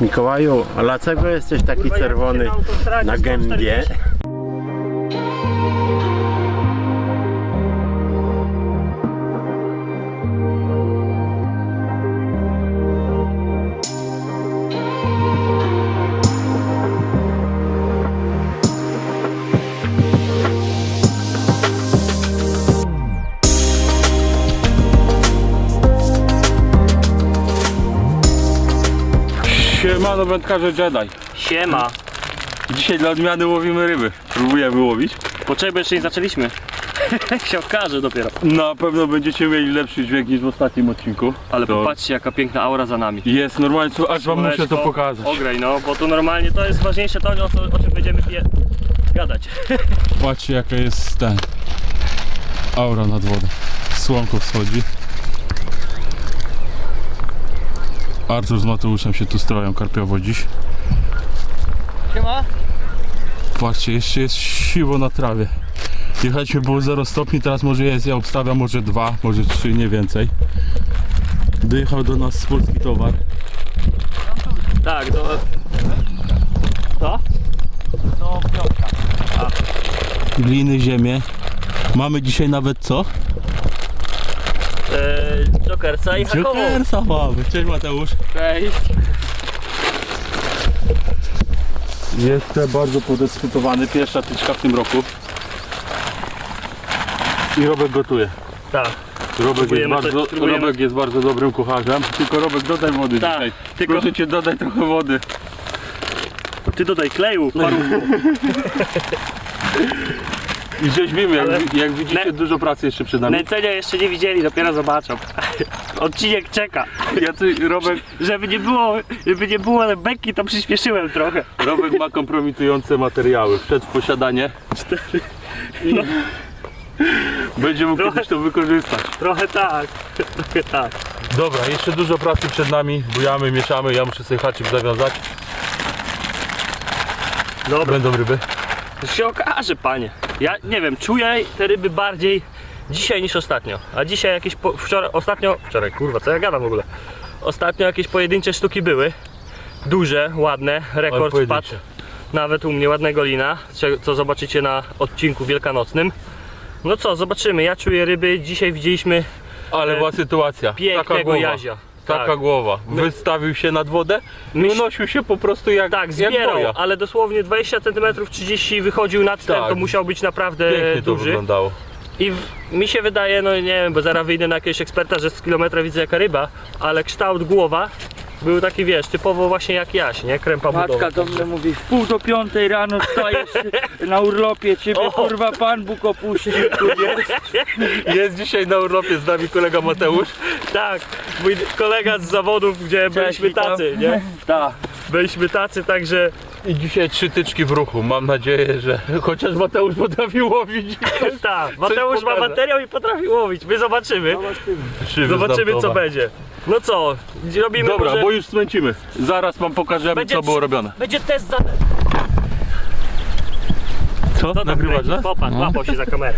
Mikołaju, a dlaczego jesteś taki czerwony na gębie? Wędkarze Jedi. Siema. Dzisiaj dla odmiany łowimy ryby. Próbujemy łowić. Poczekaj, bo jeszcze nie zaczęliśmy. się okaże dopiero. Na pewno będziecie mieli lepszy dźwięk niż w ostatnim odcinku. Ale To popatrzcie jaka piękna aura za nami. Jest normalnie, co- aż wam muszę to Słoneczko, pokazać. Ograj no, bo tu normalnie to jest ważniejsze to, o, co, o czym będziemy gadać. Patrzcie jaka jest ten aura nad wodą. Słonko wschodzi. Artur z Mateuszem się tu stroją karpiowo dziś. Siema. Patrzcie, jeszcze jest siwo na trawie. Jechaliśmy było 0 stopni, teraz może jest, ja obstawiam może 2, może 3, nie więcej. Dojechał do nas polski towar. Tak, to... Co? To piątka. Gliny, ziemię. Mamy dzisiaj nawet co? Jokersa i Hakową. Jokersa mamy. Cześć Mateusz. Cześć. Jestem bardzo podekscytowany. Pierwsza tyczka w tym roku. I Robek gotuje. Tak, Robek jest, Próbujemy bardzo, coś- próbujemy- Robek jest bardzo dobrym kucharzem. Tylko Robek dodaj wody Tak, dzisiaj. tylko- Proszę cię dodaj trochę wody. ty dodaj kleju, parówku. I rzeźbimy, jak, Ale- jak widzicie Ne- dużo pracy jeszcze przed nami. Nęcenia jeszcze nie widzieli, dopiero zobaczą. Odcinek czeka. Jacy, Robek, Żeby nie było, żeby nie było beki, to przyspieszyłem trochę. Robek ma kompromitujące materiały. Wszedł w posiadanie. I będzie mógł Trochę- kiedyś to wykorzystać. Trochę tak, trochę tak. Dobra, jeszcze dużo pracy przed nami. Bujamy, mieszamy. Ja muszę sobie haczyk zawiązać. Dobra. Będą ryby. To się okaże, panie. Ja nie wiem, czuję te ryby bardziej dzisiaj niż ostatnio. A dzisiaj jakieś po, wczoraj, ostatnio, wczoraj, kurwa, co ja gadam w ogóle? Ostatnio jakieś pojedyncze sztuki były. Duże, ładne, rekord wpadł. Nawet u mnie ładnego lina, co zobaczycie na odcinku wielkanocnym. No co, zobaczymy. Ja czuję ryby. Dzisiaj widzieliśmy Ale E, była sytuacja. Pięknego jazia. Taka Tak. głowa. Wystawił się nad wodę. Unosił się po prostu jak, Tak, jak zbierał, boja. ale dosłownie 20 cm 30 wychodził nad ten, Tak. to musiał być naprawdę Pięknie to duży. wyglądało. I w, mi się wydaje, no nie wiem, bo zaraz wyjdę na jakiegoś eksperta, że z kilometra widzę jaka ryba, ale kształt głowa był taki, wiesz, typowo właśnie jak jaś, nie? Krępa budowa. Matka do mnie mówi, w pół do piątej rano stajesz na urlopie, ciebie O! kurwa Pan Bóg opuścił, tu? Jest dzisiaj na urlopie z nami kolega Mateusz. Tak, mój kolega z zawodów, gdzie byliśmy witam. tacy, nie? Tak. Byliśmy tacy, także I dzisiaj trzy tyczki w ruchu. Mam nadzieję, że chociaż Mateusz potrafi łowić. tak, Mateusz ma pokaże. materiał i potrafi łowić, my zobaczymy. Zobaczymy znam co będzie. No co, robimy Dobra, może... bo już smęcimy. Zaraz wam pokażemy Będzie co było robione. Będzie test za... Co? Co tam Nagrywasz kręci? nas? Popatrz, łapał się za kamerę.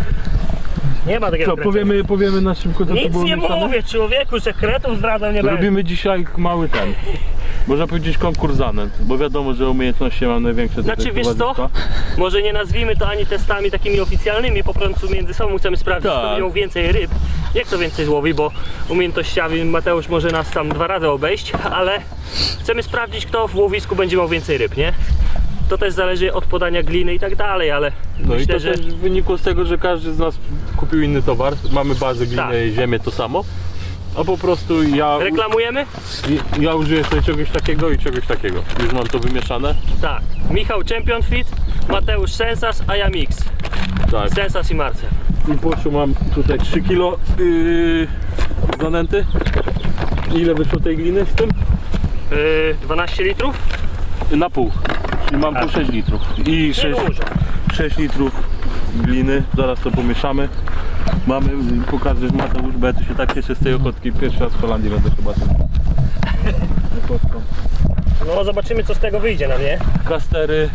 Nie ma takiego Co, kręcenia. powiemy, powiemy na szybko co to Nic było nie mieszane? mówię, człowieku, sekretów zdradzał nie będę. Robimy dzisiaj mały ten. Można powiedzieć konkurs zanęt, bo wiadomo, że umiejętności mam największe. Znaczy, wiesz co? Może nie nazwijmy to ani testami takimi oficjalnymi, po prostu między sobą chcemy sprawdzić, Tak. kto miał więcej ryb, jak to więcej złowi, bo umiejętnościami Mateusz może nas tam dwa razy obejść, ale chcemy sprawdzić, kto w łowisku będzie miał więcej ryb, nie? To też zależy od podania gliny i tak dalej, ale No i myślę, to że też wynikło z tego, że każdy z nas kupił inny towar. Mamy bazę, glinę Tak. i ziemię to samo. A po prostu ja, reklamujemy? ja użyję sobie czegoś takiego i czegoś takiego. Już mam to wymieszane. Tak. Michał Champion Fit, Mateusz Sensas, a ja Mix. Tak. Sensas i Marcel. I poszło mam tutaj 3 kg yy, zanęty. Ile wyszło tej gliny z tym? Yy, 12 litrów? Na pół. Czyli mam tu 6 litrów. I 6, Niedużo. 6 litrów gliny. Zaraz to pomieszamy. Mamy, pokażesz Mateusz, bo ja tu się tak cieszę z tej ochotki. Pierwszy raz w Holandii będę chyba ochotką. No zobaczymy co z tego wyjdzie nam, nie? Kastery,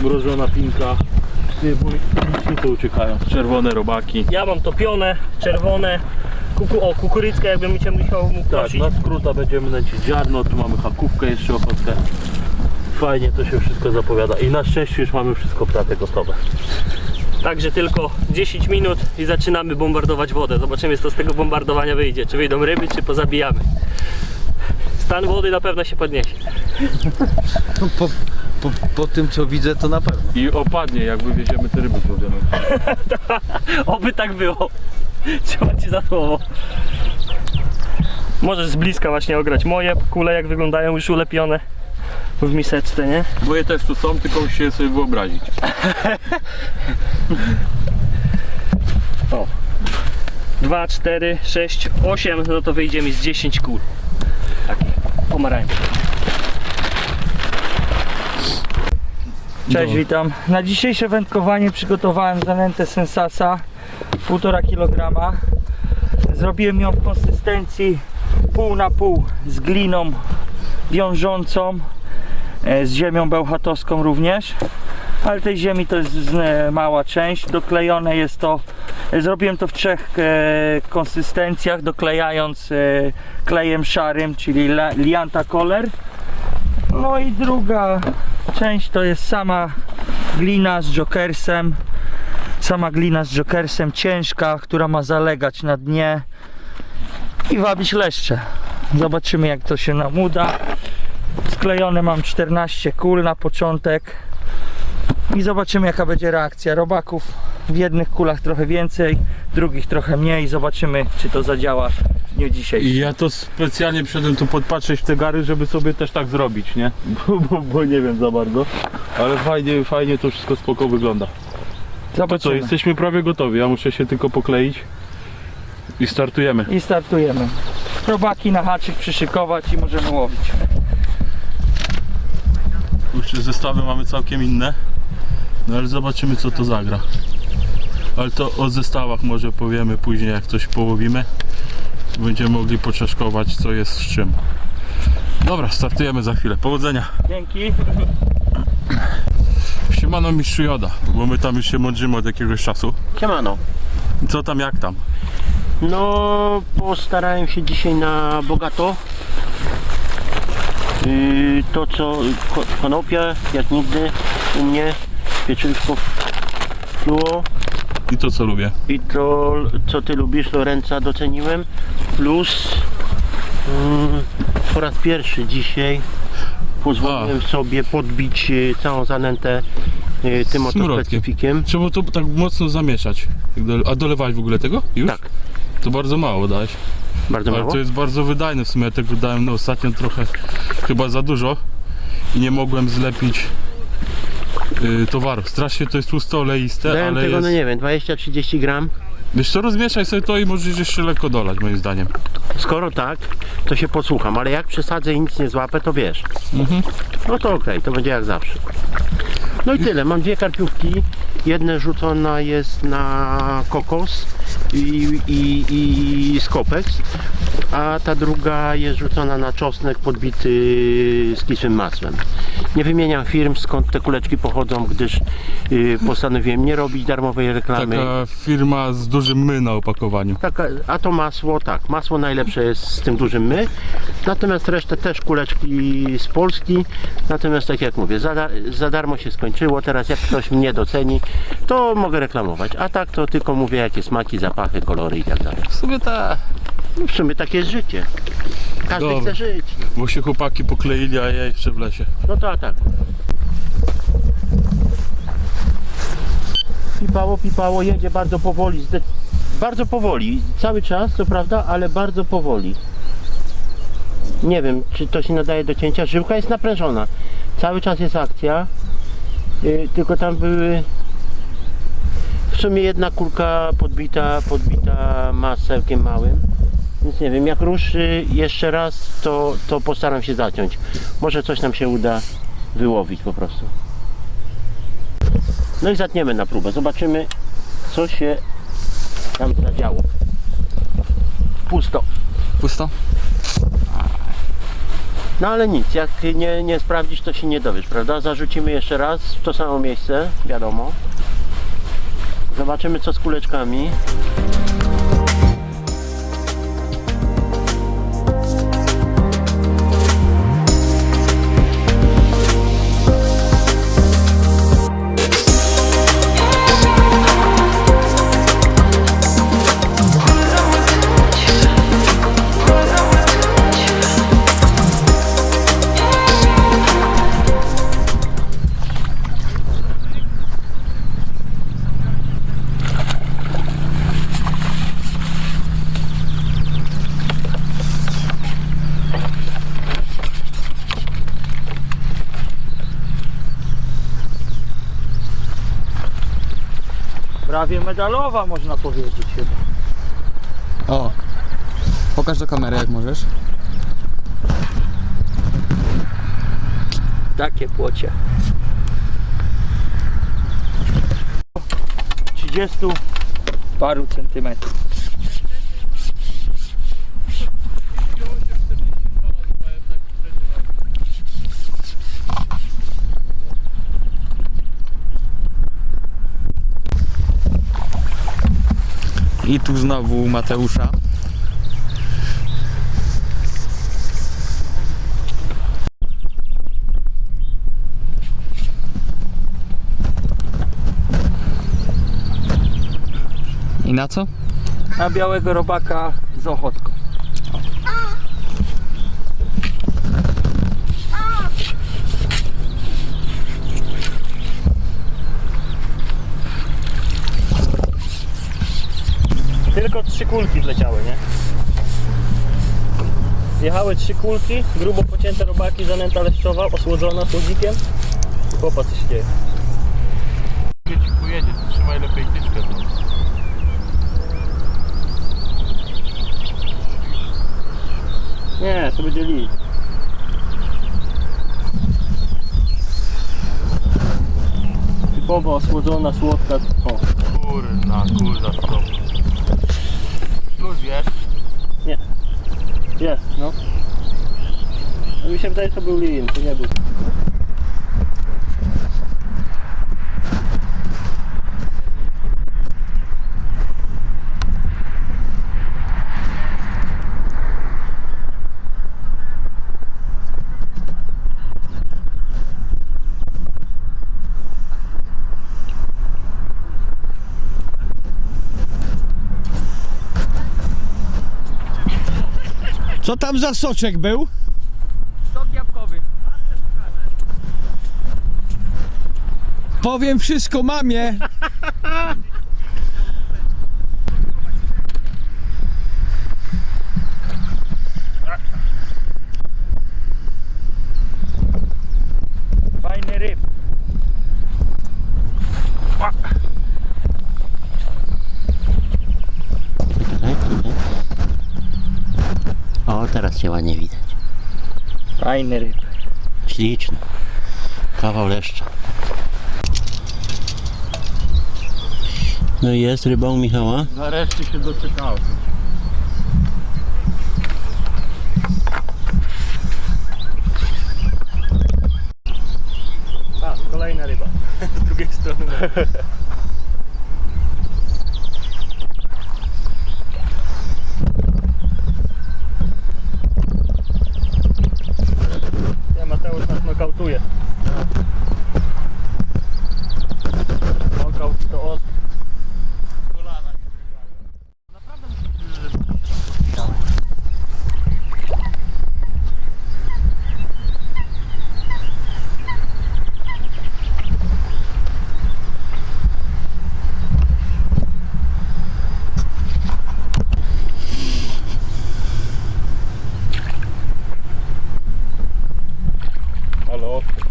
mrożona pinka. Ty, bo licznice uciekają. Czerwone robaki. Ja mam topione, czerwone, Kuku, o, kukurydzkę jakbym cię musiał mógł Tak, prosić. na skróta będziemy nęcić ziarno, tu mamy hakówkę jeszcze ochotkę. Fajnie to się wszystko zapowiada i na szczęście już mamy wszystko prate gotowe. Także tylko 10 minut i zaczynamy bombardować wodę. Zobaczymy co z tego bombardowania wyjdzie. Czy wyjdą ryby, czy pozabijamy. Stan wody na pewno się podniesie. No, po, po, po tym co widzę to na pewno. I opadnie, jak wywieziemy te ryby złowione. Oby tak było. Trzymam ci za słowo. Możesz z bliska właśnie ograć moje kule, jak wyglądają już ulepione w miseczce, nie? Moje też tu są, tylko musicie sobie wyobrazić. Dwa, cztery, sześć, osiem, no to wyjdzie mi z 10 kul. Takich pomarańczy. Cześć, witam. Na dzisiejsze wędkowanie przygotowałem zanętę Sensasa 1,5 kg. Zrobiłem ją w konsystencji pół na pół z gliną wiążącą, z ziemią bełchatowską również. Ale tej ziemi to jest e, mała część. Doklejone jest to. e, Zrobiłem to w trzech e, konsystencjach, doklejając e, klejem szarym, czyli Lianta Color. No i druga część to jest sama glina z jokersem. Sama glina z jokersem, ciężka, która ma zalegać na dnie i wabić leszcze. Zobaczymy jak to się nam uda. Sklejone mam 14 kul na początek i zobaczymy jaka będzie reakcja robaków. W jednych kulach trochę więcej, w drugich trochę mniej. Zobaczymy czy to zadziała w dniu dzisiejszym. Ja to specjalnie przyszedłem tu podpatrzeć w te gary, żeby sobie też tak zrobić, nie? Bo, bo, bo nie wiem za bardzo. Ale fajnie, fajnie to wszystko spoko wygląda. To co, Zobaczymy. jesteśmy prawie gotowi. Ja muszę się tylko pokleić. I startujemy. I startujemy. Robaki na haczyk przyszykować i możemy łowić. Już zestawy mamy całkiem inne. No ale zobaczymy co to zagra. Ale to o zestawach może powiemy później jak coś połowimy. Będziemy mogli poczeszkować co jest z czym. Dobra, startujemy za chwilę. Powodzenia. Dzięki. Siemano mistrzu Joda, bo my tam już się mądrzymy od jakiegoś czasu. Siemano. Co tam, jak tam? No, postarałem się dzisiaj na bogato. Yy, to co, ko- konopia, jak nigdy u mnie, pieczywko fluo I to co lubię. i to co ty lubisz, Lorenza doceniłem, plus mm, po raz pierwszy dzisiaj pozwoliłem sobie podbić y, całą zanętę y, tym oto specyfikiem. Trzeba to tak mocno zamieszać. Dole- A dolewałeś w ogóle tego? Już? Tak, To bardzo mało dałeś. Bardzo Ale mało. to jest bardzo wydajne. W sumie ja tego dałem no, ostatnio trochę chyba za dużo i nie mogłem zlepić yy, towaru. Strasznie to jest tłusto oleiste, Dałem ale tego, jest... no nie wiem, 20-30 gram. Wiesz co, rozmieszaj sobie to i możesz jeszcze lekko dolać moim zdaniem. Skoro tak, to się posłucham, ale jak przesadzę i nic nie złapę, to wiesz. Mhm. No to okej, to będzie jak zawsze. No i tyle, mam dwie karpiówki. Jedna rzucona jest na kokos i, i, i a ta druga jest rzucona na czosnek podbity z kisłym masłem. Nie wymieniam firm, skąd te kuleczki pochodzą, gdyż y, postanowiłem nie robić darmowej reklamy. Taka firma z dużym my na opakowaniu. Taka, a to masło, tak, masło najlepsze jest z tym dużym my, natomiast resztę też kuleczki z Polski, natomiast tak jak mówię, za, dar- za darmo się skończyło, teraz jak ktoś mnie doceni, to mogę reklamować, a tak to tylko mówię jakie smaki, zapachy, kolory i tak dalej. W sumie tak. No w sumie takie jest życie, każdy Dobra. chce żyć, Bo się chłopaki pokleili, a ja jeszcze w lesie. no to a tak. Pipało, pipało, jedzie bardzo powoli, zde- bardzo powoli, cały czas, co prawda, ale bardzo powoli. Nie wiem, czy to się nadaje do cięcia. Żyłka jest naprężona. Cały czas jest akcja. Yy, tylko tam były w sumie jedna kulka podbita, podbita masełkiem małym. Więc nie wiem, jak ruszy jeszcze raz, to, to postaram się zaciąć. Może coś nam się uda wyłowić po prostu. No i zatniemy na próbę. Zobaczymy, co się tam zadziało. Pusto. Pusto? No ale nic, jak nie, nie sprawdzisz, to się nie dowiesz, prawda? Zarzucimy jeszcze raz w to samo miejsce, wiadomo. Zobaczymy, co z kuleczkami. Prawie medalowa można powiedzieć chyba. O. Pokaż do kamery jak możesz. Takie płocie. 30 paru centymetrów. I tu znowu Mateusza. I na co? Na białego robaka z ochotką. Tylko trzy kulki wleciały, nie? Jechały trzy kulki, grubo pocięte robaki, zanęta leszczowa, osłodzona słodzikiem. I Popatrz co się dzieje. Pojedzie, trzymaj lepiej tyczkę. Nie, to będzie lit. Typowo osłodzona, słodka. O, Kurna, kurza tobą. Plus wiesz? jest, no. no. Mi się wydaje, że to był lin, to nie był. Co tam za soczek był? Sok jabłkowy. Powiem wszystko mamie. Fajny ryb. Cię ładnie widać. Fajny ryb. Śliczny. Kawał leszcza. No i jest ryba u Michała. Nareszcie się doczekałem. A, kolejna ryba. Z drugiej strony. Ja Mateusz nas nokautuje. Nokaut i to ostro. Ale ostro.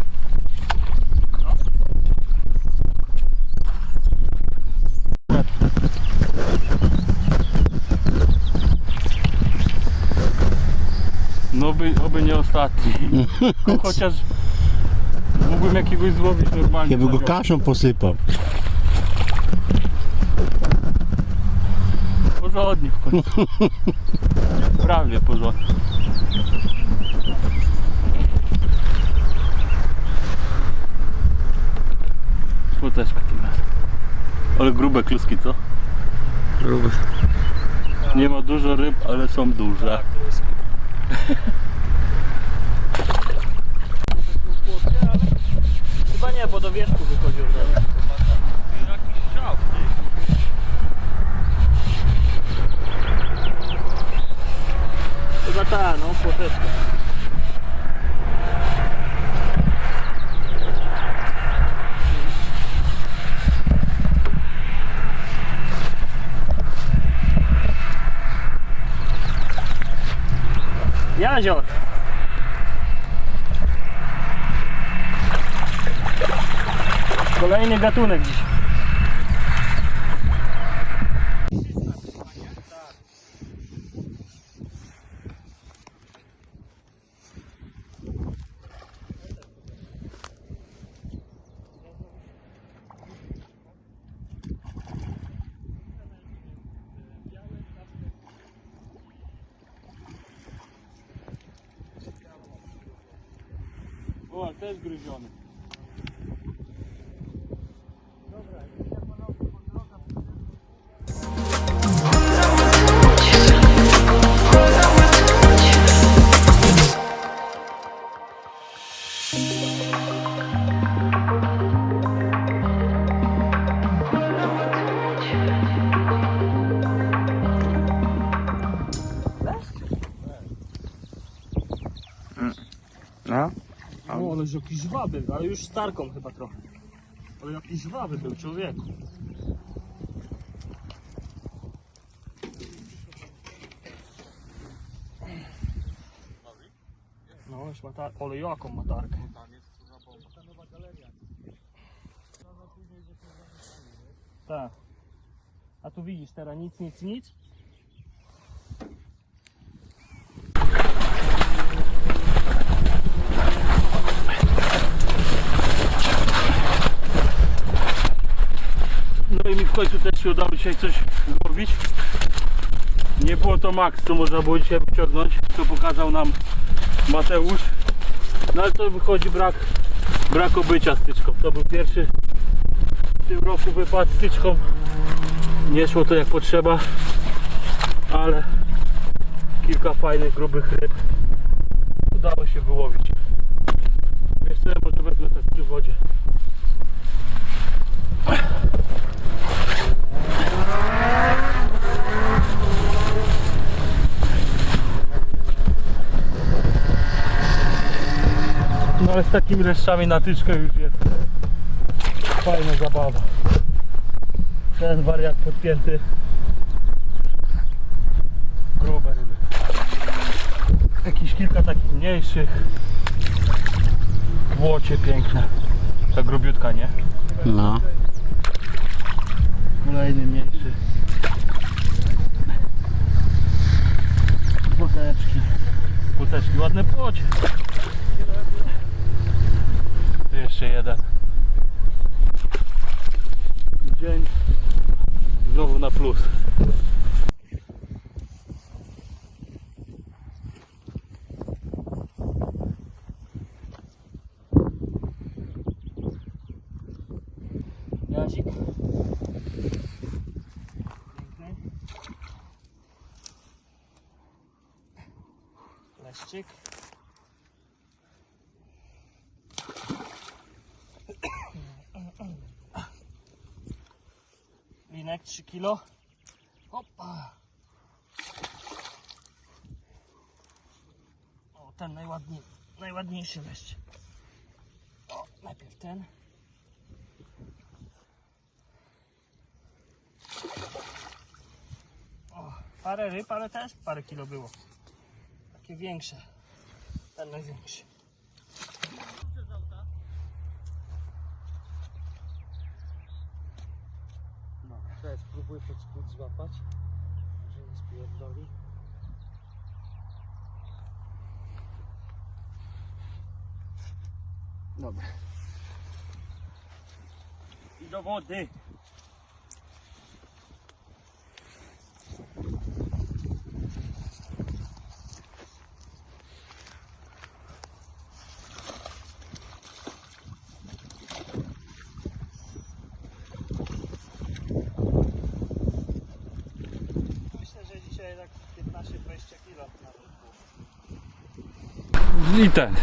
No by, oby nie ostatni. Tylko chociaż mógłbym jakiegoś złowić normalnie. Ja by go kaszą posypał. Porządnie w końcu. Prawie porządnie. Płoteczka tym razem. Ale grube kluski, co? Gruby. Nie ma dużo ryb, ale są duże. Chyba nie, bo do wierzchu wychodził zaraz. Jakiś strzał. Chyba ta, no, płoteczka. Jazior. Kolejny gatunek dziś. Ale jakiś żwaby, ale już starką chyba trochę. Ale jakiś żwaby był człowieku. No, już ma ta... ale jaką matarkę. Tak. A tu widzisz teraz nic, nic, nic. W końcu też się udało dzisiaj coś złowić. Nie było to max, co można było dzisiaj wyciągnąć, co pokazał nam Mateusz. No ale to wychodzi brak, brak obycia styczką. To był pierwszy w tym roku wypad styczką. Nie szło to jak potrzeba, ale kilka fajnych, grubych ryb udało się wyłowić. Wiesz co, ja może wezmę tak przy wodzie. Ale z takimi resztami na tyczkę już jest fajna zabawa. Ten wariat podpięty. Grube ryby. Jakieś kilka takich mniejszych. Łocie piękne. Ta grubiutka, nie? No. Kolejny mniejszy. Płoteczki. Płoteczki, ładne płocie. Tu jeszcze jeden. Dzień. Znowu na plus. Kilo. Opa. O, ten najładniej, najładniejszy leszcz. O, najpierw ten. O, parę ryb, ale też parę kilo było. Takie większe. Ten największy. Teraz spróbuję pod spód złapać. Może nie spierdoli. Dobra. I do wody. 15-20 kilo nawet było. I ten.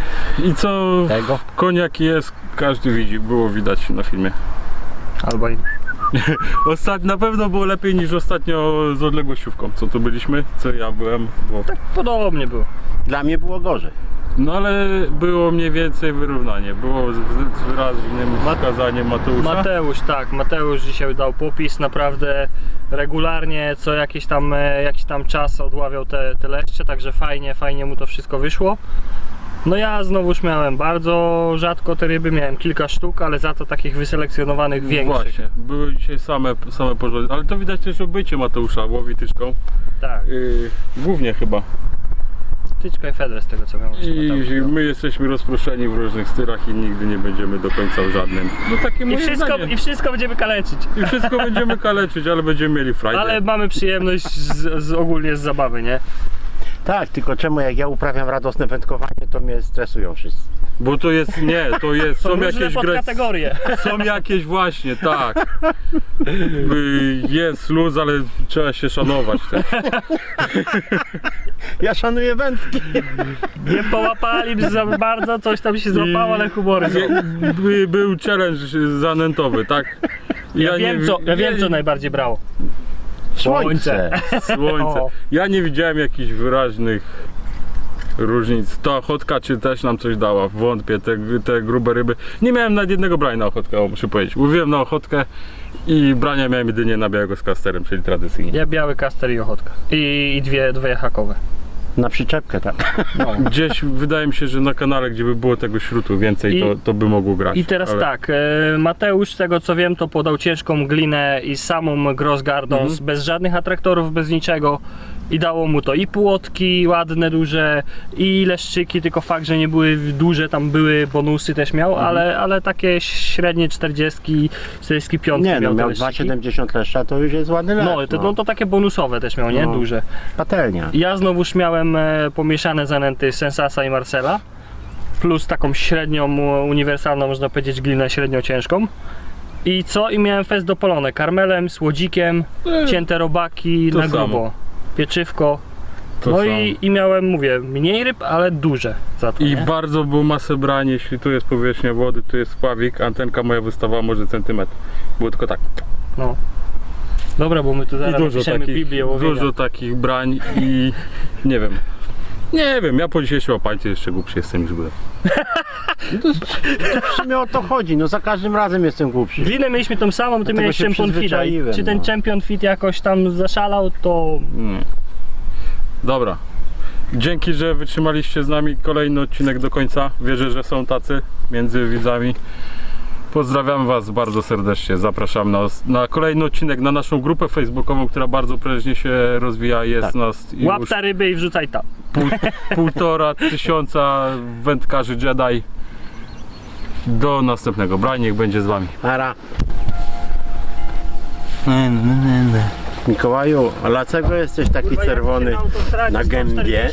I co Tego? koniak jest, każdy widzi, było widać na filmie. Albo i Ostat... Na pewno było lepiej niż ostatnio z odległościówką, co tu byliśmy, co ja byłem. Bo... podobnie było. Dla mnie było gorzej. No ale było mniej więcej wyrównanie. Było z, z wyraźnym wskazaniem Mateusza. Mateusz, tak, Mateusz dzisiaj dał popis, naprawdę regularnie, co jakiś tam, e, jakiś tam czas odławiał te, te leszcze, także fajnie, fajnie mu to wszystko wyszło. No ja znowuż miałem bardzo rzadko te ryby, miałem kilka sztuk, ale za to takich wyselekcjonowanych większych. Właśnie, były dzisiaj same, same porządne, ale to widać też obycie Mateusza, łowi tyczką. Tak, Yy, głównie chyba. Tyczka i feder z tego co miałem. I my jesteśmy rozproszeni w różnych stylach i nigdy nie będziemy do końca w żadnym. No takie I moje wszystko, zdanie. I wszystko będziemy kaleczyć. I wszystko będziemy kaleczyć, ale będziemy mieli frajdę. Ale mamy przyjemność z, z ogólnie z zabawy, nie? Tak, tylko czemu jak ja uprawiam radosne wędkowanie, to mnie stresują wszyscy. Bo to jest, nie, to jest, są jakieś gre... podkategorie. Są jakieś właśnie, tak. Y, Jest luz, ale trzeba się szanować też. Ja szanuję wędki. Nie połapali za bardzo, coś tam się złapało, ale humory są. By- Był challenge zanętowy, tak? Ja wiem wi- co, ja wiem co najbardziej brało. Słońce. Słońce. O. Ja nie widziałem jakichś wyraźnych różnic. Ta ochotka czy też nam coś dała? Wątpię, te, te grube ryby. Nie miałem nawet jednego brania na ochotkę, o, muszę powiedzieć. Łowiłem na ochotkę i brania miałem jedynie na białego z kasterem, czyli tradycyjnie. Ja biały kaster i ochotka. I, i dwie, dwie hakowe. Na przyczepkę tak. Gdzieś wydaje mi się, że na kanale, gdzie by było tego śrutu więcej, I- to, to by mogło grać. I teraz ale- tak, e, Mateusz z tego co wiem to podał ciężką glinę i samą Gross Gardens bez żadnych atraktorów, bez niczego i dało mu to i płotki ładne, duże i leszczyki, tylko fakt, że nie były duże, tam były bonusy też miał, ale, ale takie średnie 40, 45 Nie no, miał te miał leszczyki. 2,70 leszcza, to już jest ładny leszcz. No, to, no to takie bonusowe też miał, nie? No. Duże. Patelnia. Ja znowuż miałem e, pomieszane zanęty Sensasa i Marcela plus taką średnią, e, uniwersalną, można powiedzieć, glinę średnio ciężką. I co? I miałem fest dopolone karmelem, słodzikiem, cięte robaki to na samo. grubo, pieczywko. To no i, i miałem, mówię, mniej ryb, ale duże za to, I nie? bardzo było masę brań, jeśli tu jest powierzchnia wody, tu jest spławik, antenka moja wystawała może centymetr. Było tylko tak. No. Dobra, bo my tu I zaraz dużo takich, Biblię łowienia. dużo takich brań i nie wiem. Nie wiem, ja po dzisiejszym łapańcu jeszcze głupszy jestem niż byłem. W sumie o to chodzi, no za każdym razem jestem głupszy. Glinę mieliśmy tą samą, ty Dlatego miałeś się Champion Fita. I przyzwyczaiłem, Czy ten no. Champion Fit jakoś tam zaszalał, to Nie. Dobra. Dzięki, że wytrzymaliście z nami kolejny odcinek do końca. Wierzę, że są tacy między widzami. Pozdrawiam Was bardzo serdecznie. Zapraszam nas na kolejny odcinek na naszą grupę facebookową, która bardzo prężnie się rozwija. Jest Tak. nas już łap ta ryby i wrzucaj tam. pół, półtora tysiąca wędkarzy Jedi. Do następnego. Brian niech będzie z Wami. Ara. Mikołaju, a dlaczego jesteś taki czerwony na gębie?